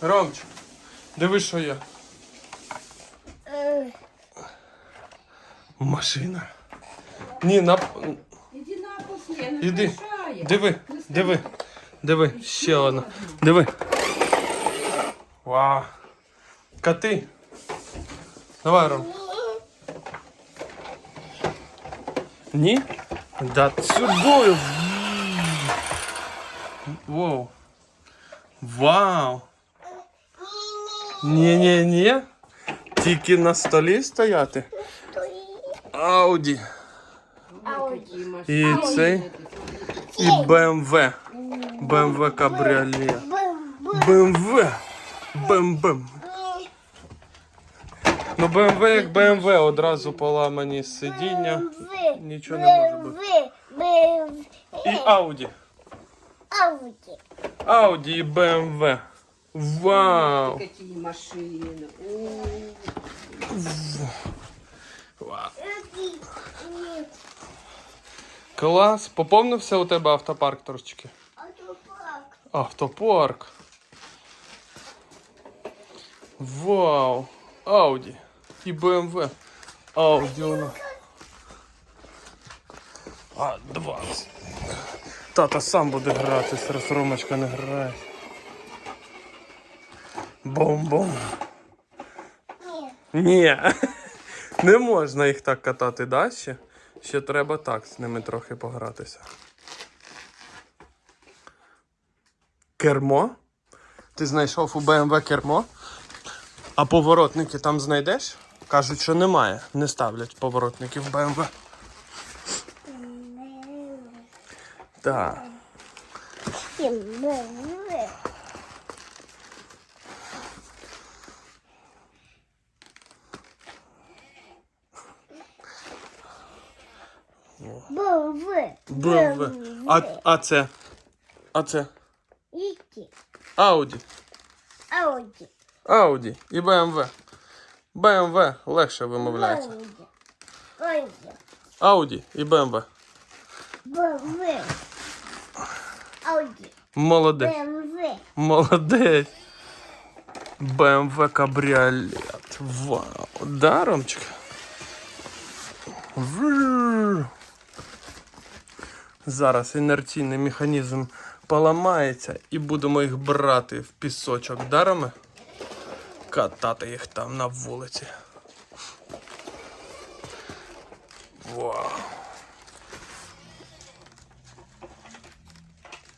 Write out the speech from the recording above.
Ромчик, диви, що є. Е, Машина. Ні, на... Іди на після, не Іди. мешає. Диви, диви, диви, ще одна. Диви. Вау. Коти. Давай, Ром. Ні? Да сюди. Вау. Вау. Ні-ні-ні. Тільки на столі стояти. Ауді. І цей. І БМВ. БМВ кабріолет. БМВ. БМБ. Ну БМВ як БМВ, одразу поламані сидіння. Нічого не може бути. І Ауді. ауді. Ауді і БМВ. Вау. Такі машини. О, Вау. Клас. Поповнився у тебе автопарк трошечки? Автопарк. Автопарк. Вау. Ауді. І БМВ. Ауді у нас. А, 20. Тата сам буде грати, зараз Ромочка не грає. Бом-бом. Ні. Не можна їх так катати далі. Ще треба так з ними трохи погратися. Кермо? Ти знайшов у BMW кермо? А поворотники там знайдеш? Кажуть, що немає. Не ставлять поворотники в BMW. Так. Бомби. BMW. А, а це? А це? Які? Ауді. Ауді. Ауді і BMW. BMW легше вимовляється. Ауді. Ауді. І BMW. Бомби. Ауді. Молодець. Бомби. Молодець. BMW кабріолет. Вау. Да, Ромчик? Врррр. Зараз інерційний механізм поламається і будемо їх брати в пісочок дарами. Катати їх там на вулиці. Вау.